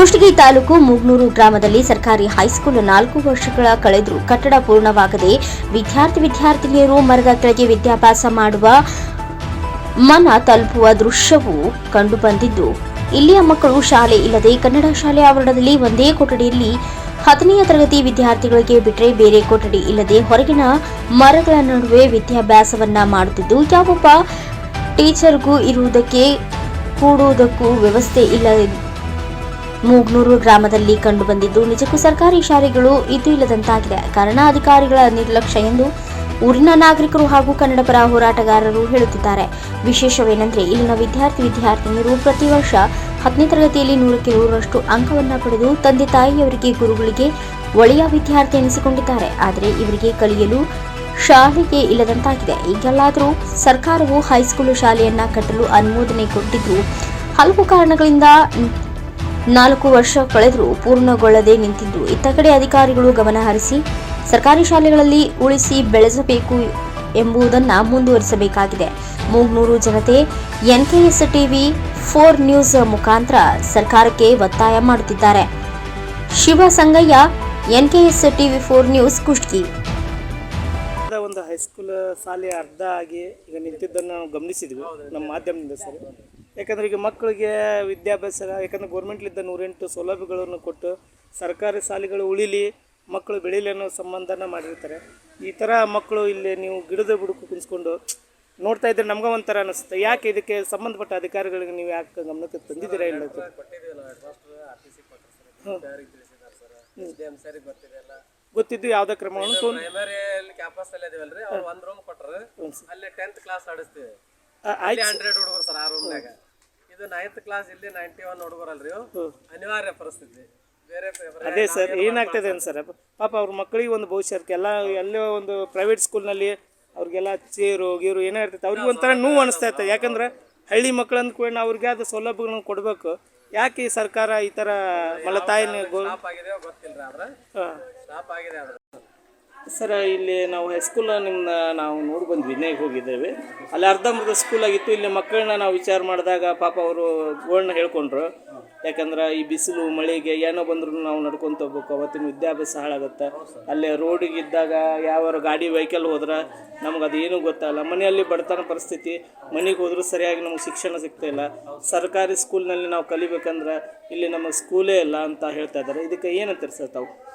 ಕುಷ್ಟಗಿ ತಾಲೂಕು ಮೂಗ್ನೂರು ಗ್ರಾಮದಲ್ಲಿ ಸರ್ಕಾರಿ ಹೈಸ್ಕೂಲ್ ನಾಲ್ಕು ವರ್ಷಗಳ ಕಳೆದರೂ ಕಟ್ಟಡ ಪೂರ್ಣವಾಗದೆ ವಿದ್ಯಾರ್ಥಿ ವಿದ್ಯಾರ್ಥಿನಿಯರು ಮರದ ಕೆಳಗೆ ವಿದ್ಯಾಭ್ಯಾಸ ಮಾಡುವ ಮನ ತಲುಪುವ ದೃಶ್ಯವು ಕಂಡುಬಂದಿದ್ದು, ಇಲ್ಲಿಯ ಮಕ್ಕಳು ಶಾಲೆ ಇಲ್ಲದೆ ಕನ್ನಡ ಶಾಲೆ ಆವರಣದಲ್ಲಿ ಒಂದೇ ಕೊಠಡಿಯಲ್ಲಿ ಹತ್ತನೆಯ ತರಗತಿ ವಿದ್ಯಾರ್ಥಿಗಳಿಗೆ ಬಿಟ್ಟರೆ ಬೇರೆ ಕೊಠಡಿ ಇಲ್ಲದೆ ಹೊರಗಿನ ಮರಗಳ ನಡುವೆ ವಿದ್ಯಾಭ್ಯಾಸವನ್ನ ಮಾಡುತ್ತಿದ್ದು ಯಾವೊಬ್ಬ ಟೀಚರ್ಗೂ ಇರುವುದಕ್ಕೆ ಕೂಡುವುದಕ್ಕೂ ವ್ಯವಸ್ಥೆ ಇಲ್ಲ ಮೂಗ್ನೂರು ಗ್ರಾಮದಲ್ಲಿ ಕಂಡುಬಂದಿದ್ದು, ನಿಜಕ್ಕೂ ಸರ್ಕಾರಿ ಶಾಲೆಗಳು ಇದು ಇಲ್ಲದಂತಾಗಿದೆ. ಕಾರಣ, ಅಧಿಕಾರಿಗಳ ನಿರ್ಲಕ್ಷ್ಯ ಎಂದು ಊರಿನ ನಾಗರಿಕರು ಹಾಗೂ ಕನ್ನಡ ಪರ ಹೋರಾಟಗಾರರು ಹೇಳುತ್ತಿದ್ದಾರೆ. ವಿಶೇಷವೇನೆಂದರೆ, ಇಲ್ಲಿನ ವಿದ್ಯಾರ್ಥಿ ವಿದ್ಯಾರ್ಥಿನಿಯರು ಪ್ರತಿ ವರ್ಷ ಹತ್ತನೇ ತರಗತಿಯಲ್ಲಿ ನೂರಕ್ಕೆ ನೂರರಷ್ಟು ಅಂಕವನ್ನು ಪಡೆದು ತಂದೆ ತಾಯಿಯವರಿಗೆ ಗುರುಗಳಿಗೆ ಒಳ್ಳೆಯ ವಿದ್ಯಾರ್ಥಿ ಎನಿಸಿಕೊಂಡಿದ್ದಾರೆ. ಆದರೆ, ಇವರಿಗೆ ಕಲಿಯಲು ಶಾಲೆಗೆ ಇಲ್ಲದಂತಾಗಿದೆ. ಈಗೆಲ್ಲಾದರೂ ಸರ್ಕಾರವು ಹೈಸ್ಕೂಲು ಶಾಲೆಯನ್ನ ಕಟ್ಟಲು ಅನುಮೋದನೆ ಕೊಟ್ಟಿದ್ದು, ಹಲವು ಕಾರಣಗಳಿಂದ ನಾಲ್ಕು ವರ್ಷ ಕಳೆದರೂ ಪೂರ್ಣಗೊಳ್ಳದೆ ನಿಂತಿದ್ದು. ಇತ್ತ ಕಡೆ ಅಧಿಕಾರಿಗಳು ಗಮನ ಹರಿಸಿ, ಸರ್ಕಾರಿ ಶಾಲೆಗಳಲ್ಲಿ ಉಳಿಸಿ ಬೆಳೆಸಬೇಕು ಎಂಬುದನ್ನು ಮುಂದುವರಿಸಬೇಕಾಗಿದೆ. ಮೂಗ್ನೂರು ಜನತೆ, ಎನ್ಕೆಎಸ್ ಟಿವಿ ಫೋರ್ ನ್ಯೂಸ್ ಮುಖಾಂತರ ಸರ್ಕಾರಕ್ಕೆ ಒತ್ತಾಯ ಮಾಡುತ್ತಿದ್ದಾರೆ. Shiva Sangayya, NKS TV four news Kushtagi. ಒಂದು ಹೈಸ್ಕೂಲ್, ಶಾಲೆ ಅರ್ಧ ಆಗಿ ಈಗ ನಿಂತಿದ್ದನ್ನು ನಾವು ಗಮನಿಸಿದ್ವಿ, ನಮ್ಮ ಮಾಧ್ಯಮದಿಂದ ಸರ್. ಯಾಕಂದ್ರೆ ಈಗ ಮಕ್ಕಳಿಗೆ ವಿದ್ಯಾಭ್ಯಾಸ ಯಾಕಂದ್ರೆ ಗೌರ್ಮೆಂಟ್ಲಿದ್ದ ನೂರೆಂಟು ಸೌಲಭ್ಯಗಳನ್ನು ಕೊಟ್ಟು ಸರ್ಕಾರಿ ಶಾಲೆಗಳು ಉಳಿಲಿ ಮಕ್ಕಳು ಬೆಳೀಲಿ ಅನ್ನೋ ಸಂಬಂಧನ ಮಾಡಿರ್ತಾರೆ. ಈ ಥರ ಮಕ್ಕಳು ಇಲ್ಲಿ ನೀವು ಗಿಡದ ಬುಡಕು ಕುಂಸ್ಕೊಂಡು ನೋಡ್ತಾ ಇದ್ರೆ ನಮ್ಗೆ ಒಂಥರ ಅನಿಸುತ್ತೆ. ಯಾಕೆ ಇದಕ್ಕೆ ಸಂಬಂಧಪಟ್ಟ ಅಧಿಕಾರಿಗಳಿಗೆ ನೀವು ಯಾಕೆ ಗಮನಕ್ಕೆ ತಂದಿದ್ದೀರಾ ಇಲ್ಲ? ಗೊತ್ತಿದ್ದು ಯಾವ್ದೇ ಕ್ರಮವನ್ನು ಪ್ರೈಮರಿಯಲ್ಲಿ ಕ್ಯಾಂಪಸ್ ಅಲ್ಲಿ ಇದೀವಲ್ರಿ? ಅವ್ರು ಒಂದ್ ರೂಮ್ ಕೊಟ್ರ. ಅಲ್ಲಿ ಟೆಂತ್ ಕ್ಲಾಸ್ ಆಡಿಸ್ತೀವಿ. ಹಂಡ್ರೆಡ್ ಹುಡುಗರು ಸರ್ ಆ ರೂಮ್ನಾಗ ಇದು ನೈನ್ತ್ ಕ್ಲಾಸ್ ಇಲ್ಲಿ ನೈಂಟಿ ಒನ್ ಹುಡುಗರಲ್ರಿ. ಅನಿವಾರ್ಯ ಪರಿಸ್ಥಿತಿ. ಬೇರೆ ಅದೇ ಸರ್ ಏನಾಗ್ತದೆ ಅಂತ ಸರ್ ಪಾಪ ಅವ್ರ ಮಕ್ಕಳಿಗೆ ಒಂದು ಭವಿಷ್ಯ ಇರುತ್ತೆ. ಎಲ್ಲ ಎಲ್ಲೋ ಒಂದು ಪ್ರೈವೇಟ್ ಸ್ಕೂಲ್ನಲ್ಲಿ ಅವ್ರಿಗೆಲ್ಲ ಚೇರು ಗೀರು ಏನೋ ಇರ್ತೈತೆ ಅವ್ರಿಗೆ ಒಂಥರ ನೋವು ಅನಿಸ್ತಾ ಇರ್ತದೆ. ಯಾಕಂದ್ರೆ ಹಳ್ಳಿ ಮಕ್ಕಳು ಅಂದ್ಕೊಂಡು ಅವ್ರಿಗೆ ಅದು ಸೌಲಭ್ಯಗಳನ್ನ ಕೊಡಬೇಕು. ಯಾಕೆ ಈ ಸರ್ಕಾರ ಈ ಥರ ಮಲತಾಯಿನ ಗೋಲ್ ಆಗಿದೆ ಗೊತ್ತಿಲ್ಲ ಆದ್ರೆ. ಹಾಂ. ಸ್ಟಾಪ್ ಆಗಿದೆ ಆದ್ರೆ. ಸರ್, ಇಲ್ಲಿ ನಾವು ಹೈಸ್ಕೂಲ್ನ ನಿಮ್ಮನ್ನ ನಾವು ನೋಡಿ ಬಂದ್ವಿ ವಿನಯ್ ಹೋಗಿದ್ದೇವೆ. ಅಲ್ಲಿ ಅರ್ಧಂಬರ್ಧ ಸ್ಕೂಲ್ ಆಗಿತ್ತು. ಇಲ್ಲಿ ಮಕ್ಕಳನ್ನ ನಾವು ವಿಚಾರ ಮಾಡಿದಾಗ ಪಾಪ ಅವರು ಗೋಳನ್ನ ಹೇಳ್ಕೊಂಡ್ರು. ಯಾಕಂದ್ರೆ ಈ ಬಿಸಿಲು, ಮಳೆಗೆ ಏನೋ ಬಂದ್ರು ನಾವು ನಡ್ಕೊಂತ ಹೋಗ್ಬೇಕು. ಅವತ್ತಿನ ವಿದ್ಯಾಭ್ಯಾಸ ಹಾಳಾಗುತ್ತೆ. ಅಲ್ಲೇ ರೋಡಿಗೆ ಇದ್ದಾಗ ಯಾವ ಗಾಡಿ ವೆಹಿಕಲ್ ಹೋದ್ರೆ ನಮ್ಗೆ ಅದೇನು ಗೊತ್ತಲ್ಲ. ಮನೆಯಲ್ಲಿ ಬಡತನ ಪರಿಸ್ಥಿತಿ, ಮನೆಗೆ ಹೋದ್ರೂ ಸರಿಯಾಗಿ ನಮ್ಗೆ ಶಿಕ್ಷಣ ಸಿಗ್ತಾ ಇಲ್ಲ. ಸರ್ಕಾರಿ ಸ್ಕೂಲ್ನಲ್ಲಿ ನಾವು ಕಲಿಬೇಕಂದ್ರೆ ಇಲ್ಲಿ ನಮಗೆ ಸ್ಕೂಲೇ ಇಲ್ಲ ಅಂತ ಹೇಳ್ತಾ ಇದ್ದಾರೆ. ಇದಕ್ಕೆ ಏನಂತೀರಿ ಸರ್ ತಾವು?